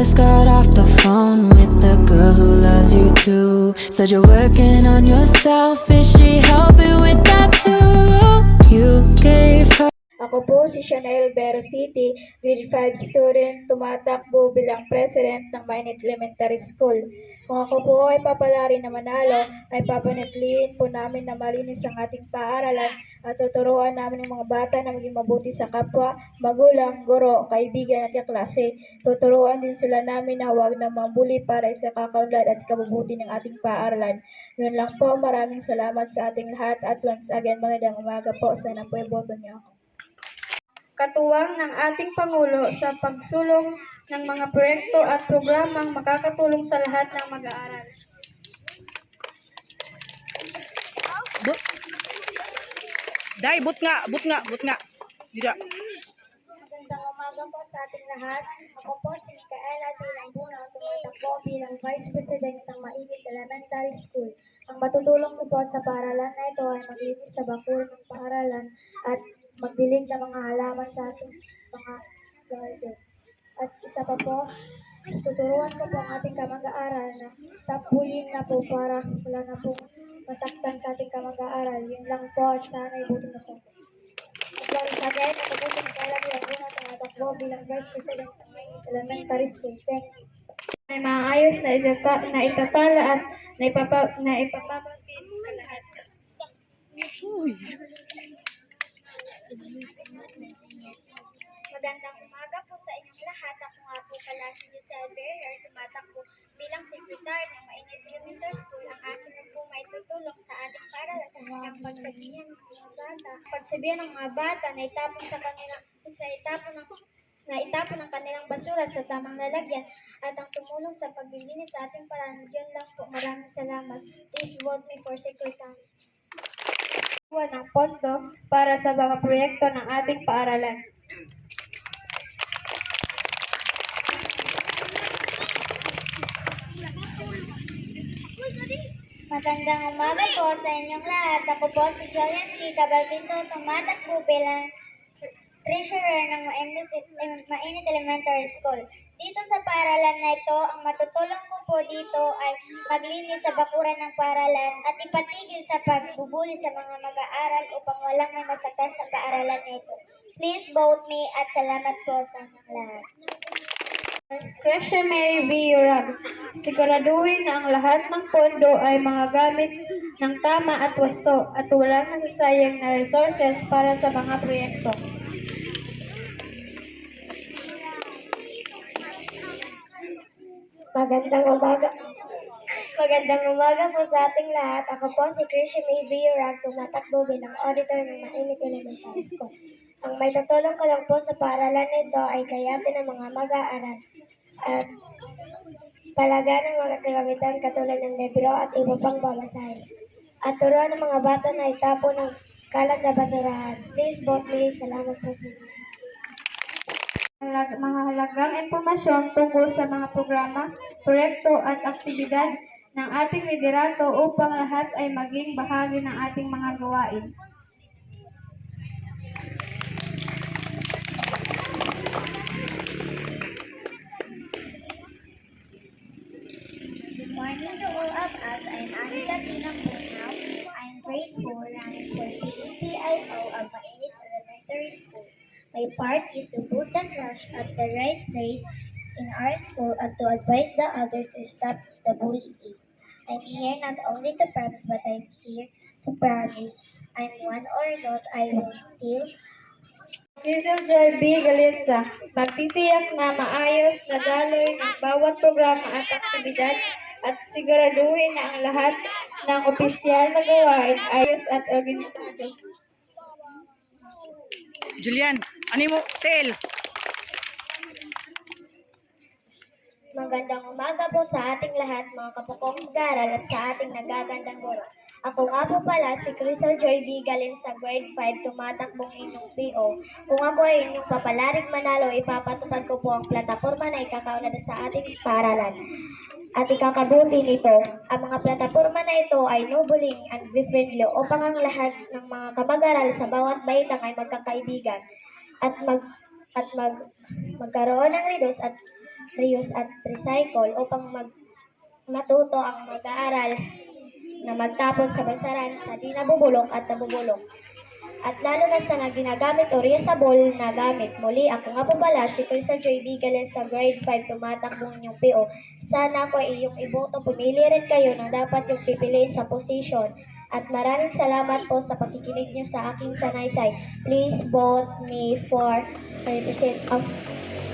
just got off the phone with the girl who loves you too. Said you're working on yourself, is she helping with that too? You gave her. Ako po si Chanel Vero City, grade 5 student, tumatakbo bilang president ng Mainit Elementary School. Kung ako po ay papalari na manalo, ay papanatilihin po namin na malinis ang ating paaralan at tuturuan namin ang mga bata na maging mabuti sa kapwa, magulang, guro, kaibigan at kaklase. Tuturuan din sila namin na huwag na mambuli para sa kakaunlad at kabubuti ng ating paaralan. Yun lang po, maraming salamat sa ating lahat at once again magandang umaga po. Sana po iboto niyo ako katuwang ng ating Pangulo sa pagsulong ng mga proyekto at programang makakatulong sa lahat ng mag-aaral. But, Dai, but nga, but nga, but nga. Dira. Magandang umaga po sa ating lahat. Ako po si Micaela Tilang Bunaw, tumatakbo bilang Vice President ng Mainit Elementary School. Ang matutulong ko po sa paaralan na ito ay maglinis sa bakura ng paaralan at magdilig ng mga halaman sa ating mga garden. At isa pa po, tuturuan ko po ang ating kamag-aaral na stop bullying na po para wala na po masaktan sa ating kamag-aaral. Yun lang po at sana ibuti na po. At sa again, ako po si Micaela Villaluna, tumatakbo bilang Vice President ng Elementary School. Thank you. Ay maayos na, itata, na itatala at na, ipapa, na ipapapagpin sa lahat. Magandang umaga po sa inyong lahat. Ako nga po pala si Giselle Berrier, tumatakbo bilang sekretary ng Mainit Elementary School. Ang akin na po may tutulong sa ating paaralan ang pagsabihan ng mga bata. Pagsabihan ng mga bata na itapon sa kanilang sa itapon ng na itapon ang kanilang basura sa tamang lalagyan at ang tumulong sa paglilinis sa ating paaralan. Yun lang po. Maraming salamat. Please vote me for secretary. Ng pondo para sa mga proyekto ng ating paaralan. Magandang umaga po sa inyong lahat. Ako po si Julian G. Cabaltinto, tumatakbo bilang treasurer ng Mainit, Mainit Elementary School. Dito sa paaralan na ito, ang matutulong ko po dito ay maglinis sa bakuran ng paaralan at ipatigil sa pagbubuli sa mga mag-aaral upang walang may masaktan sa paaralan na ito. Please vote me at salamat po sa inyong lahat. Christian Mary V. Urag, siguraduhin na ang lahat ng pondo ay mga gamit ng tama at wasto at walang nasasayang na resources para sa mga proyekto. Magandang umaga. Magandang umaga po sa ating lahat. Ako po si Christian May. Urag, tumatakbo bilang auditor ng Mainit Elementary School. Ang may tutulong ko lang po sa paaralan nito ay kayatin ng mga mag-aaral at palaga ng mga kagamitan katulad ng libro at iba pang babasahin. At turuan ng mga bata na itapo ng kalat sa basurahan. Please vote me. Salamat po sa inyo. Mga halagang impormasyon tungkol sa mga programa, proyekto at aktibidad ng ating liderato upang lahat ay maging bahagi ng ating mga gawain. Part is to put the trash at the right place in our school and to advise the other to stop the bullying. I'm here not only to promise but I'm here to promise. I'm one or lost, I will still Diesel Joy B. Galinza, magtitiyak na maayos na daloy ng bawat programa at aktibidad at siguraduhin na ang lahat ng opisyal na gawain ayos at organisado. Julian, ano mo? Tel. Magandang umaga po sa ating lahat mga kapukong mag-aaral at sa ating nagagandang guro. Ako nga po pala si Crystal Joy B. Galin sa grade 5 tumatakbong inyong PO. Kung ako ay inyong papalaring manalo, ipapatupad ko po ang plataforma na ikakaunad sa ating paaralan. At ikakabuti nito, ang mga plataforma na ito ay no bullying and be friendly upang ang lahat ng mga kamag-aral sa bawat baitang ay magkakaibigan at mag at mag magkaroon ng redos at reuse at recycle upang mag matuto ang mag-aaral na magtapon sa basaran sa di nabubulok at nabubulok. At lalo na sa ginagamit o reusable na gamit. Muli, ako nga po pala si Crystal Joy Bigales sa grade 5 tumatakbong inyong PO. Sana ko ay iyong iboto. Pumili rin kayo na dapat yung pipiliin sa position. At maraming salamat po sa pakikinig niyo sa aking sanaysay. Please vote me for represent of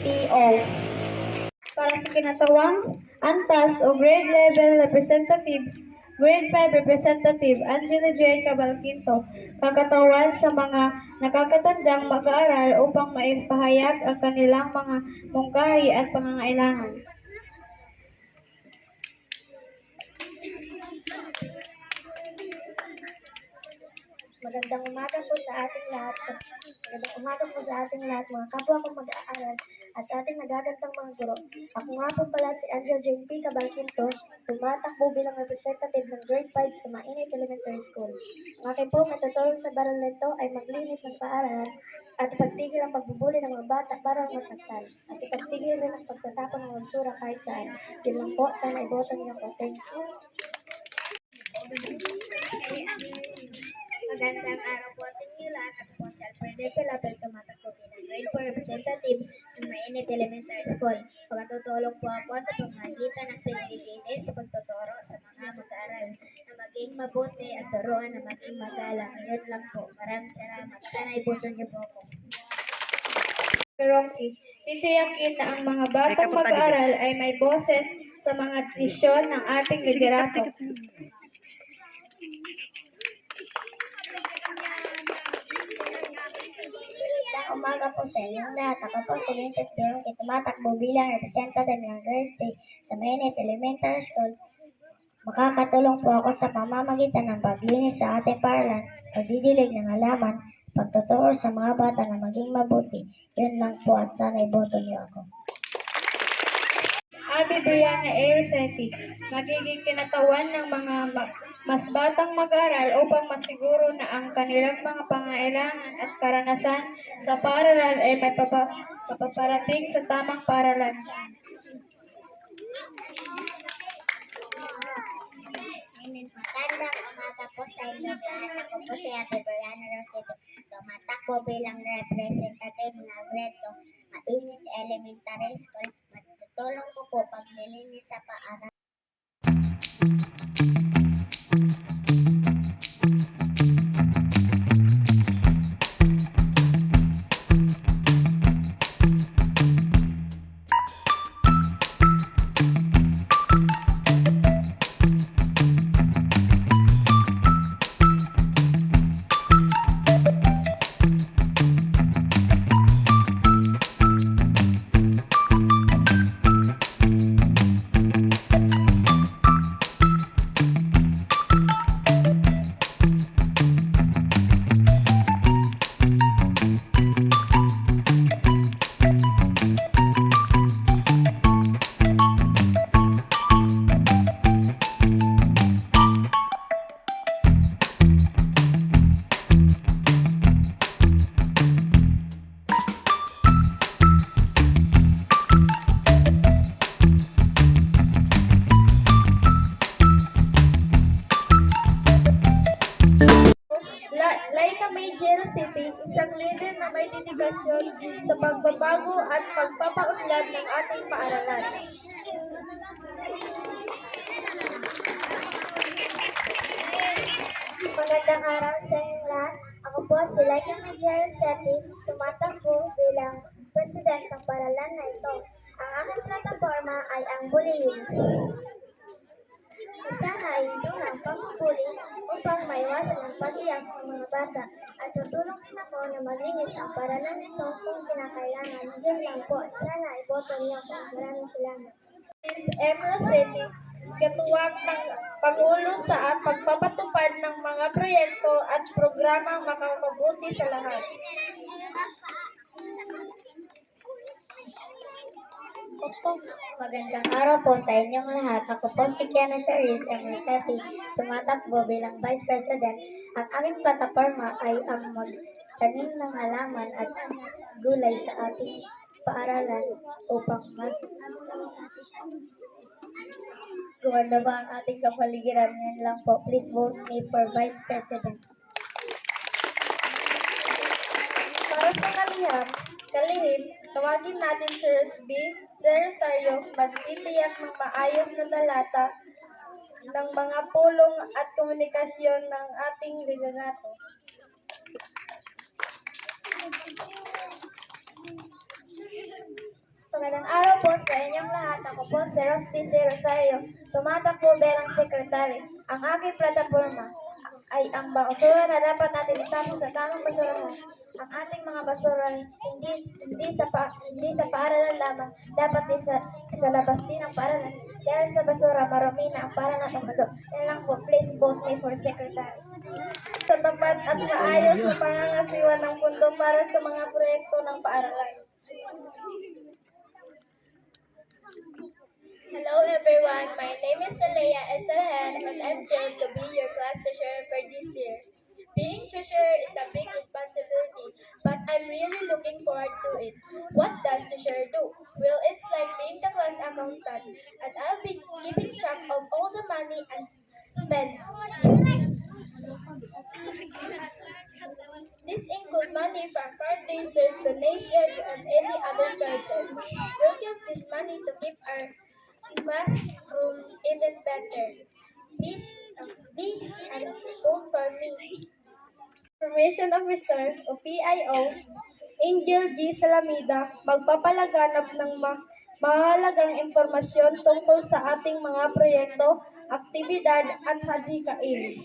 PO para sa kinatawang antas o grade level representatives, grade 5 representative Angela Jane Cabalquinto, kakatawan sa mga nakakatandang mag-aaral upang maipahayag ang kanilang mga mungkahi at pangangailangan. Magandang umaga po sa ating lahat. Magandang umaga po sa ating lahat, mga kapwa kong mag-aaral at sa ating nagagandang mga guro. Ako nga po pala si Angel Jane P. Cabalquinto, tumatakbo bilang representative ng grade 5 sa Mainit Elementary School. Ang aking po matutulong sa baral nito ay maglinis ng paaralan at ipagpigil ang pagbubuli ng mga bata para masaktan. At ipagpigil rin ang pagtatapon ng basura kahit saan. Yun lang po, sana iboto niyo po. Thank you. Magandang araw po sa inyo lahat. Ako po si Alfredo Pilapel, tumatakbo bilang grade 4 representative ng Mainit Elementary School. Pagkatutulong po ako sa pamagitan ng paglilinis, pagtuturo sa mga mag-aaral na maging mabuti at turuan na maging magalang. Yun lang po. Maraming salamat. Sana iboto niyo po ako. Rocky, titiyakin na ang mga batang mag-aaral ay may boses sa mga desisyon ng ating liderato. Magandang umaga po sa inyong lahat. Ako po si Vincent Fiorenti, tumatakbo bilang representative ng grade 3 sa Mainit Elementary School. Makakatulong po ako sa pamamagitan ng paglinis sa ating paralan, pagdidilig ng halaman, pagtuturo sa mga bata na maging mabuti. Yun lang po at sana iboto niyo ako. Abi Brianna A. Magiging kinatawan ng mga ma- mas batang mag-aral upang masiguro na ang kanilang mga pangailangan at karanasan sa paaralan ay may papa- mapaparating sa tamang paaralan. Magandang umaga po sa inyo lahat. Ako po si Ate Brianna Rosito. Tumatakbo bilang representative ng 2 Mainit Elementary School. Matutulong ko po paglilinis sa paaral. May dedigasyon sa pagbabago at pagpapaunlad ng ating paaralan. Magandang araw sa inyong lahat. Ako po si Laika Major Seti, tumatakbo bilang president ng paralan na ito. Ang aking plataforma ay ang bullying. Isa na ay tunang pangpuli upang maiwasan ang pag-iyak ng mga bata at tutulong din ako na maglinis ang paralan nito kung kinakailangan. Yun lang po sana iboto niyo ako. Maraming salamat. Ms. M. Rossetti, katuwang ng Pangulo sa pagpapatupad ng mga proyekto at programang makakabuti sa lahat. Magandang araw po sa inyong lahat. Ako po si Kiana Sharice M. Rossetti, tumatakbo bilang Vice President. Ang aming plataforma ay ang magtanim ng halaman at gulay sa ating paaralan upang mas gumanda ba ang ating kapaligiran. Yan lang po. Please vote me for Vice President. Para sa kaliham, kalihim, tawagin natin si Rusby, Sir Rosario, magtitiyak ng maayos na dalata ng mga pulong at komunikasyon ng ating liderato. Magandang araw po sa inyong lahat. Ako po si Rosby C. Rosario, tumatakbo bilang sekretary. Ang aking plataforma ay ang basura na dapat natin itapon sa tamang basurahan. Ang ating mga basura hindi hindi sa pa, hindi sa paaralan lamang, dapat din sa, sa labas din ng paaralan. Dahil sa basura, marami na ang para ng mundo. Yan lang po, please vote me for secretary. Sa tapat at maayos na pangangasiwa ng pundo para sa mga proyekto ng paaralan. Hello everyone, my name is Alea Esalhan and I'm thrilled to it. What does treasurer do? Well, it's like being the class accountant, and I'll be keeping track of all the money and spends. This includes money from fundraisers, donations, and any other sources. We'll use this money to keep our classrooms even better. This, this, and vote for me. Information Officer o PIO, Angel G. Salamida, magpapalaganap ng ma- mahalagang impormasyon tungkol sa ating mga proyekto, aktibidad at hadikain.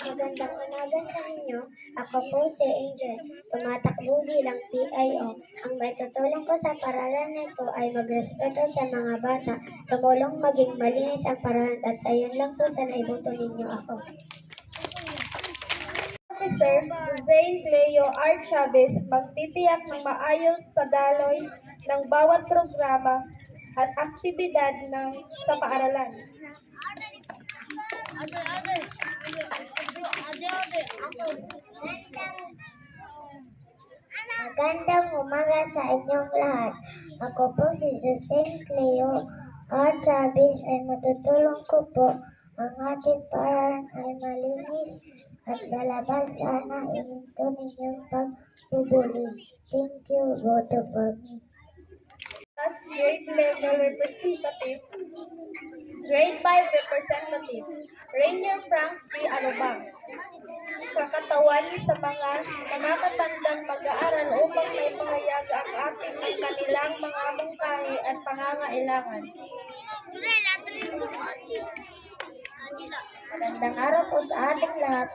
Magandang umaga sa inyo. Ako po si Angel, tumatakbo bilang PIO. Ang may tutulong ko sa paralan nito ay magrespeto sa mga bata, tumulong maging malinis ang paralan at ayun lang po sana iboto ninyo ako. Officer Zane Cleo R. Chavez, magtitiyak ng maayos sa daloy ng bawat programa at aktibidad ng sa paaralan. Magandang umaga sa inyong lahat. Ako po si Susan Cleo R. Travis ay matutulong ko po ang ating paralan ay malinis at sa labas sana ihinto ninyong pagbubuli. Thank you, voto for me. As grade level representative, grade 5 representative, Rainier Frank G. Arubang. Kakatawan sa mga nakakatandang mag-aaral upang may pangayag ang ating kanilang mga mungkahi at pangangailangan. Magandang araw po sa ating lahat,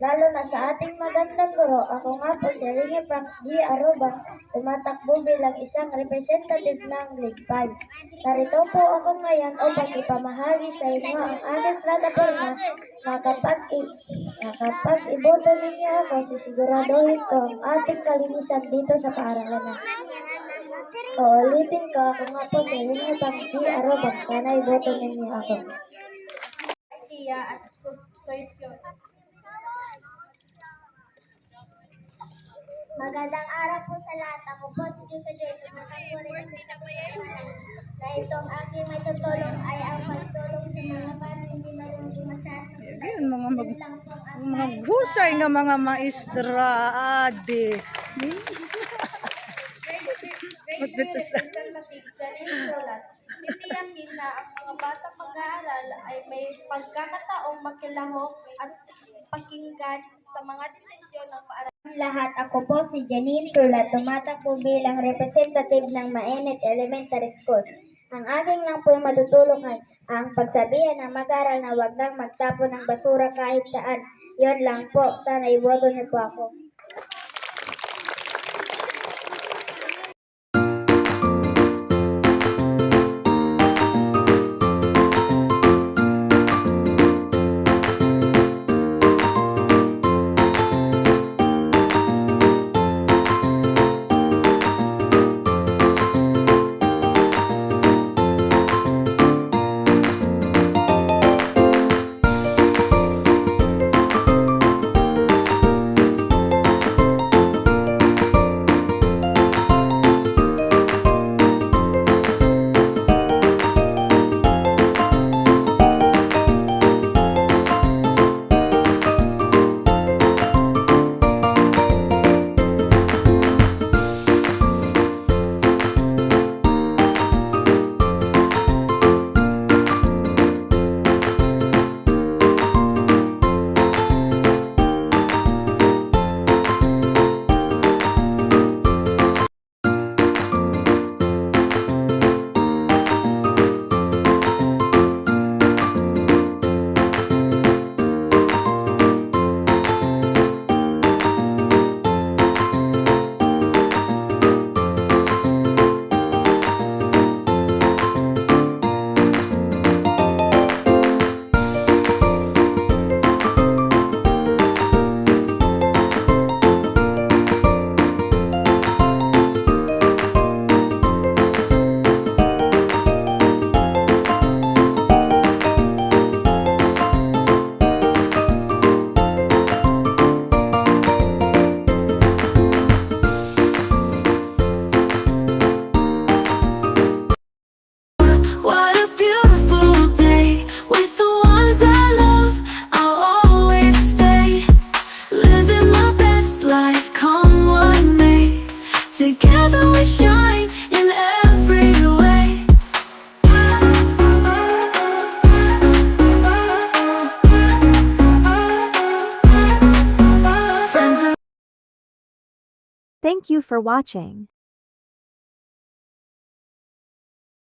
lalo na sa ating magandang guro. Ako nga po si Ringy Frank G. Aruba, tumatakbo bilang isang representative ng Grade 5. Narito po ako ngayon upang ipamahagi sa inyo ang aking plataforma na kapag, i- na kapag iboto ninyo ako, sisiguraduhin ko ang ating kalinisan dito sa paaralan. Uulitin ko, ako nga po si Ringy Frank G. Aruba, sana iboto ninyo ako. Idea at sosyon. Magandang araw po sa lahat. Ako po si Jusa Joy. Tumatang po rin sa na itong aking may tutulong ay ang pagtulong sa mga bata hindi marunong bumasa at magsulat. Ayun, mga mag, Yun lang po ang aking mga husay nga mga maestra, ade. Grade 3 representative Janine Solat. Titiyakin na ang mga batang mag-aaral ay may pagkakataong makilahok at pakinggan sa mga desisyon ng paaralan. lahat. Ako po si Janine Sulat. Tumatakbo bilang representative ng Mainit Elementary School. Ang aking lang po matutulong ay ang pagsabihan ng mag-aral na wag nang magtapon ng basura kahit saan. Yon lang po. Sana iboto niyo po ako. For watching.